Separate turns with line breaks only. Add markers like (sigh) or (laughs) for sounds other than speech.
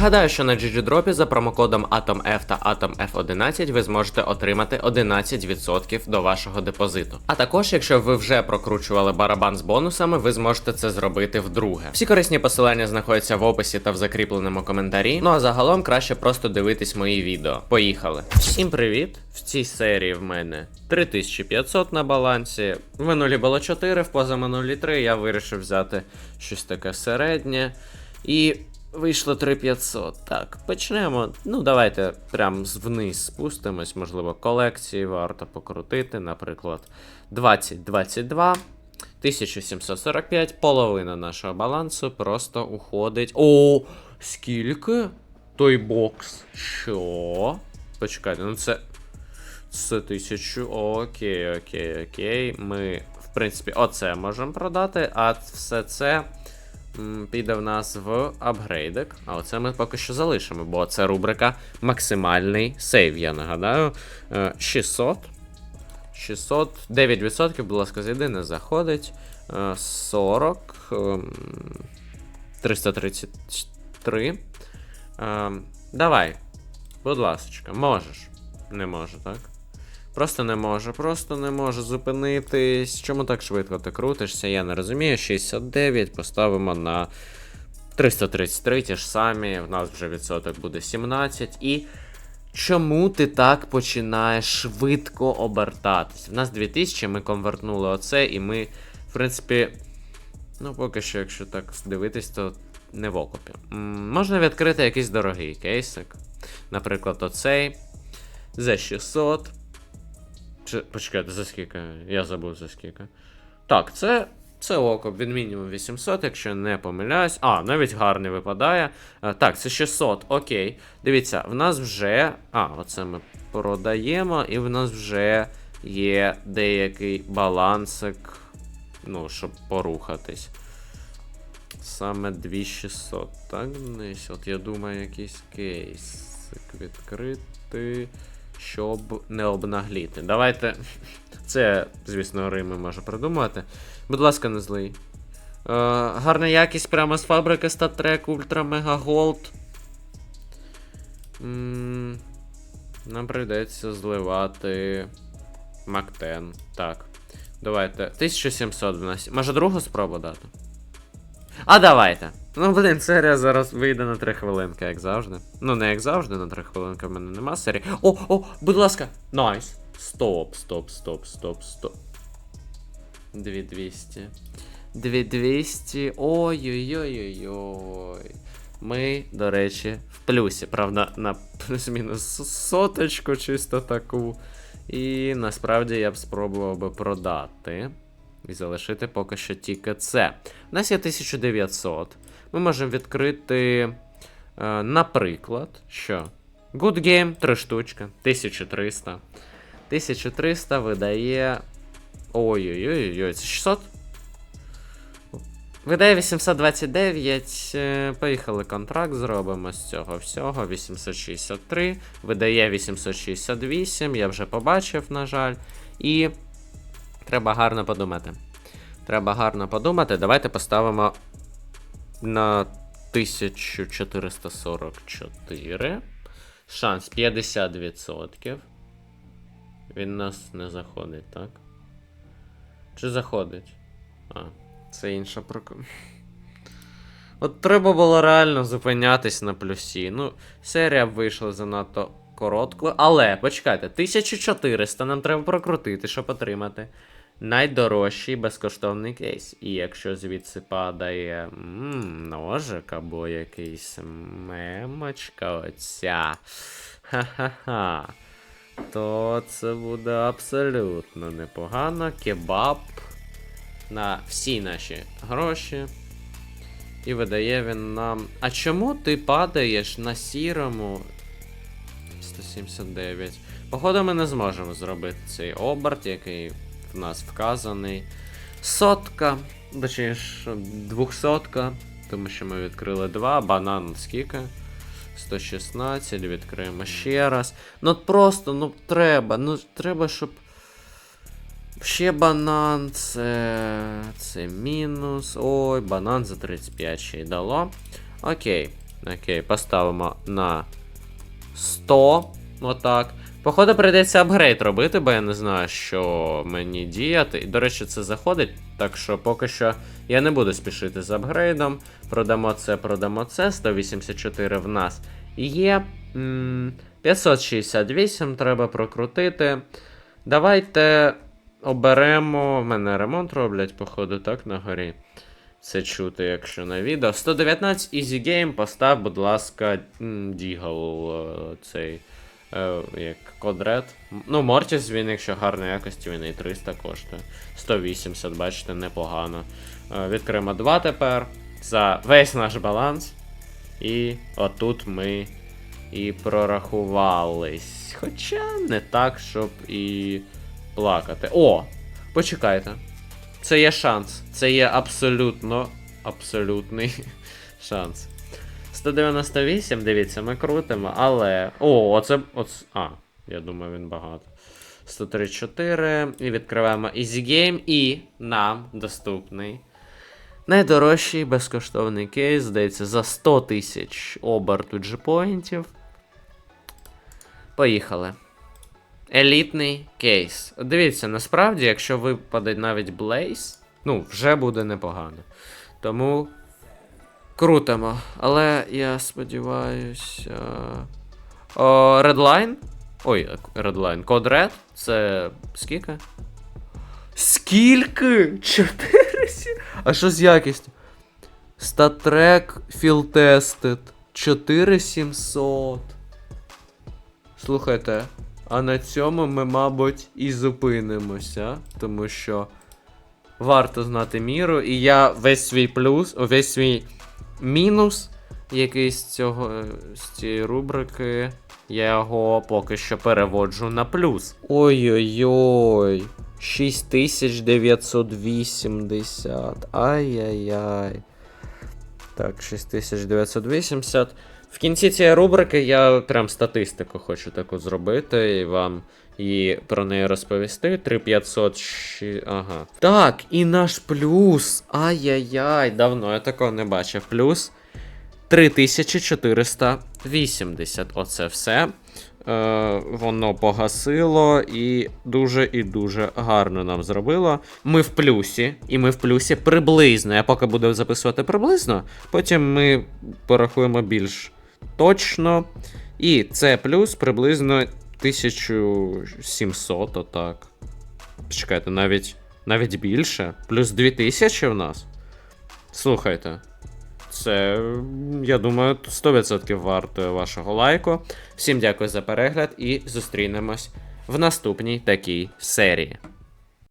Нагадаю, що на GGDrop за промокодом AtomF та AtomF11 ви зможете отримати 11% до вашого депозиту. А також, якщо ви вже прокручували барабан з бонусами, ви зможете це зробити вдруге. Всі корисні посилання знаходяться в описі та в закріпленому коментарі. Ну а загалом краще просто дивитись мої відео. Поїхали! Всім привіт! В цій серії в мене 3500 на балансі. В минулі було 4, в позаминулі 3. Я вирішив взяти щось таке середнє. І вийшло 3500. Так, почнемо. Ну, давайте прям вниз спустимось. Можливо, колекції варто покрутити. Наприклад, 2022. 1745, половина нашого балансу просто уходить. О, скільки? Той бокс. Що? Почекайте, ну це. Це тисячу. Окей, окей, окей. Ми, в принципі, оце можемо продати, а все це піде в нас в апгрейдик. А оце ми поки що залишимо, бо це рубрика максимальний сейв, я нагадаю. Е, 600. 600, 9%, будь ласка, зайди, не заходить. Е, 40. ем, 333. Е, Давай. Будь ласка, можеш. Не може, так? Просто не може, просто не може зупинитись. Чому так швидко ти крутишся? Я не розумію. 69 поставимо на 333 ті ж самі. В нас вже відсоток буде 17. І чому ти так починаєш швидко обертатись? В нас 2000, ми конвертнули оце, і ми, в принципі, ну поки що, якщо так дивитись, то не в окопі. М, Можна відкрити якийсь дорогий кейсик. Наприклад, оцей. За 600. Чи, почекайте, за скільки? Я забув за скільки. Так, це. Це окоп від мінімум 800, якщо не помиляюсь. А, навіть гарний випадає. Так, це 600, окей. Дивіться, в нас вже. А, оце ми продаємо, і в нас вже є деякий балансик. Ну, щоб порухатись. Саме 2600, так? Десь. От я думаю, якийсь кейсик відкрити, щоб не обнагліти. Давайте. Це, звісно, Рими може придумати. Будь ласка, не злий. Е, гарна якість прямо з фабрики StatTrek Ultra Mega Gold. М, Нам прийдеться зливати Мактен. Так. Давайте. 1700 в нас. Може другу спробу дати? А давайте. Ну, блін, серія зараз вийде на 3 хвилинки, як завжди. Ну, не як завжди, на 3 хвилинки в мене нема серії. О, о, будь ласка. Найс. Стоп, стоп, стоп, стоп, стоп. 2200. 2200. Ой-ой-ой-ой-ой. Ми, до речі, в плюсі. Правда, на плюс-мінус соточку, чисто таку. І насправді я б спробував би продати. І залишити поки що тільки це. У нас є 1900. Ми можемо відкрити, е, наприклад, що? Good Game 3 штучки. 1300. 1300 видає. Ой-ой-ой, це 600? Видає 829. е, Поїхали контракт, зробимо з цього всього. 863. Видає 868. Я вже побачив, на жаль. І треба гарно подумати. Треба гарно подумати. Давайте поставимо на 1444. Шанс 50%. Він нас не заходить, так? Чи заходить? А, це інша прок... От треба було реально зупинятись на плюсі. Ну, серія вийшла занадто короткою. Але, почекайте, 1400 нам треба прокрутити, щоб отримати найдорожчий безкоштовний кейс. І якщо звідси падає м, ножик або якийсь мемочка оця. Ха-ха-ха. То це буде абсолютно непогано. Кебаб на всі наші гроші. І видає він нам. А чому ти падаєш на сірому 179? Походу, ми не зможемо зробити цей оберт, який в нас вказаний. Сотка, точніше, двохсотка, тому що ми відкрили два, банан скільки? 116, відкриємо ще раз. Ну просто, ну треба, ну треба, щоб. Ще банан, це. Це мінус. Ой, банан за 35 ще й дало. Окей. Окей, поставимо на 100. Отак. Походу, прийдеться апгрейд робити, бо я не знаю, що мені діяти. І, до речі, це заходить, так що поки що я не буду спішити з апгрейдом. Продамо це, продамо це. 184 в нас є. 568 треба прокрутити. Давайте оберемо. В мене ремонт роблять, походу, так, на горі. Це чути, якщо на відео. 119 Easy Game, постав, будь ласка, Дігл е, цей. Е, як Кодред. Ну, Мортіс, він, якщо гарної якості, він і 300 коштує. 180, бачите, непогано. Е, відкриємо 2 тепер. За весь наш баланс. І отут ми і прорахувались. Хоча не так, щоб і плакати. О! Почекайте. Це є шанс. Це є абсолютно абсолютний (laughs) шанс. 198, дивіться, ми крутимо, але. О, оце. оце... А, я думаю, він багато. 134. І відкриваємо Easy Game. І нам доступний. Найдорожчий безкоштовний кейс, здається, за 100 тисяч оберту G-поінтів. Поїхали. Елітний кейс. Дивіться, насправді, якщо випаде навіть Blaze, ну, вже буде непогано. Тому крутимо. Але я сподіваюся. О, Redline. Ой, Redline. Код Red. Це скільки? Скільки? 400? А що з якістю? Статрек Tested 4700. Слухайте, а на цьому ми, мабуть, і зупинимося, тому що варто знати міру, і я весь свій плюс, весь свій мінус, який з цього е, з цієї рубрики, я його поки що переводжу на плюс. Ой-ой-ой. 6980. Ай-яй-яй. Так, 6980. В кінці цієї рубрики я прям статистику хочу таку зробити і вам і про неї розповісти. 3500. щі- Ага. Так, і наш плюс. Ай-яй-яй, давно я такого не бачив. Плюс 3480. Оце все. Е, воно погасило і дуже і дуже гарно нам зробило. Ми в плюсі, і ми в плюсі приблизно. Я поки буду записувати приблизно, потім ми порахуємо більш точно. І це плюс приблизно 1700, отак. Чекайте, навіть, навіть більше. Плюс 2000 в нас. Слухайте. Це, я думаю, 100% вартує вашого лайку. Всім дякую за перегляд і зустрінемось в наступній такій серії.